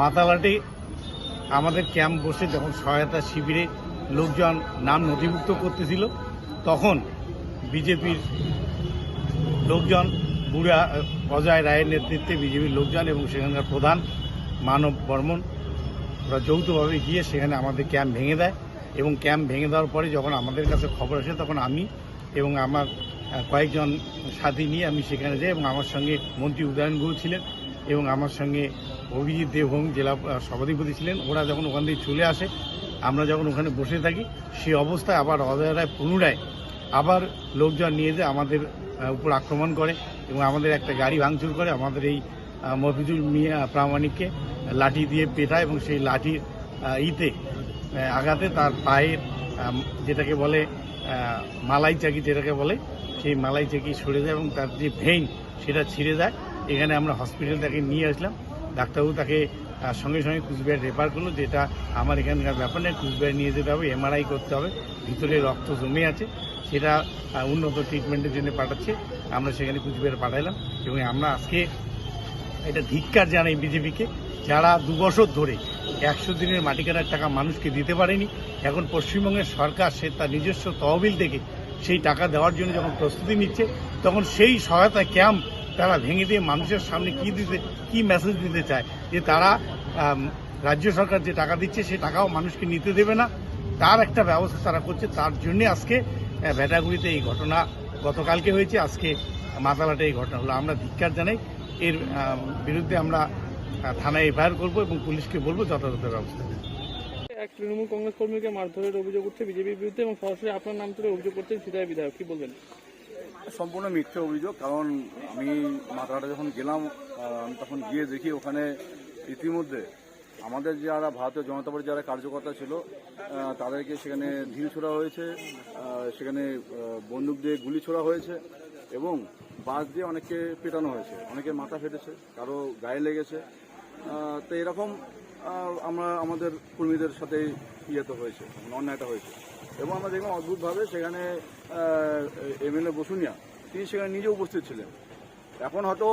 মাতালাটে আমাদের ক্যাম্প বসে যখন সহায়তা শিবিরে লোকজন নাম নথিভুক্ত করতেছিল, তখন বিজেপির লোকজন, বুড়া, অজয় রায়ের নেতৃত্বে বিজেপির লোকজন এবং সেখানকার প্রধান মানব বর্মন, ওরা যৌথভাবে গিয়ে সেখানে আমাদের ক্যাম্প ভেঙে দেয় এবং ক্যাম্প ভেঙে দেওয়ার পরে যখন আমাদের কাছে খবর আসে, তখন আমি এবং আমার কয়েকজন সাথী নিয়ে আমি সেখানে যাই এবং আমার সঙ্গে মন্ত্রী উদয়ন গুহ ছিলেন। এবং আমার সঙ্গে অভিজিৎ দেবভৌম জেলা সভাধিপতি ছিলেন। ওরা যখন ওখান থেকে চলে আসে, আমরা যখন ওখানে বসে থাকি সেই অবস্থায় আবার অজয় রায় পুনরায় আবার লোকজন নিয়ে যে আমাদের উপর আক্রমণ করে এবং আমাদের একটা গাড়ি ভাঙচুর করে আমাদের এই মফিজুল মিয়া প্রামাণিককে লাঠি দিয়ে পেটায় এবং সেই লাঠির ইতে আঘাতে তার পায়ের যেটাকে বলে মালাই চাকি যেটাকে বলে, সেই মালাই চাকি সরে যায় এবং তার যে ভেইন সেটা ছিঁড়ে যায়। এখানে আমরা হসপিটাল তাকে নিয়ে আসলাম। ডাক্তারবাবু তাকে সঙ্গে সঙ্গে কুচবিহার রেফার করল, যেটা আমার এখানকার ব্যাপার নেই কুচবিহার নিয়ে যেতে হবে এমআরআই করতে হবে, ভিতরে রক্ত জমে আছে, সেটা উন্নত ট্রিটমেন্টের জন্য পাঠাচ্ছে, আমরা সেখানে কুচবিহার পাঠাইলাম, এবং আমরা আজকে এটা ধিক্কার জানাই বিজেপিকে, যারা দু বছর ধরে একশো দিনের মাটি কাটার টাকা মানুষকে দিতে পারেনি, এখন পশ্চিমবঙ্গের সরকার সে তার নিজস্ব তহবিল থেকে সেই টাকা দেওয়ার জন্য যখন প্রস্তুতি নিচ্ছে, তখন সেই সহায়তা ক্যাম্প তারা ভেঙে দিয়ে মানুষের সামনে কি দিতে, কি মেসেজ দিতে চায়? যে তারা রাজ্য সরকার যে টাকা দিচ্ছে সেই টাকাও মানুষকে নিতে দেবে না। তার একটা ব্যবস্থা তারা করছে। তার জন্য আজকে ভেটাগুড়িতে এই ঘটনা গতকালকে হয়েছে। আজকে মাতালাটে এই ঘটনা হলো। আমরা ধিক্ষার জানাই। এর বিরুদ্ধে আমরা থানায় এফআইআর করব এবং পুলিশকে বলব যথাযথ ব্যবস্থা এক তৃণমূল কংগ্রেস কর্মীকে মারধরের অভিযোগ উঠছে বিজেপির বিরুদ্ধে এবং সরাসরি আপনার নাম তুলে অভিযোগ করছেন সিদায় বিধায়ক। কি বলবেন? সম্পূর্ণ মিথ্যে অভিযোগ, কারণ আমি মাথাটা যখন গেলাম আমি তখন গিয়ে দেখি ওখানে ইতিমধ্যে আমাদের যারা ভারতীয় জনতা পার্টির যারা কার্যকর্তা ছিল তাদেরকে সেখানে ঢিল ছোড়া হয়েছে সেখানে বন্দুক দিয়ে গুলি ছোড়া হয়েছে এবং বাস দিয়ে অনেককে পেটানো হয়েছে অনেকে মাথা ফেটেছে, কারও গায়ে লেগেছে। তো এরকম আমরা আমাদের কর্মীদের সাথে ইয়েতে হয়েছে, অন্যায়টা হয়েছে। এবং আমরা দেখলাম অদ্ভুতভাবে সেখানে এমএলএ বসুনিয়া, তিনি সেখানে নিজে উপস্থিত ছিলেন। এখন হয়তো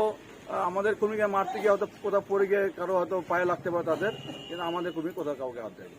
আমাদের কর্মীকে মারতে গিয়ে হয়তো কোথাও পড়ে গিয়ে কারও হয়তো পায়ে লাগতে পারে তাদের, কিন্তু আমাদের কর্মী কোথাও কাউকে হাত দেয়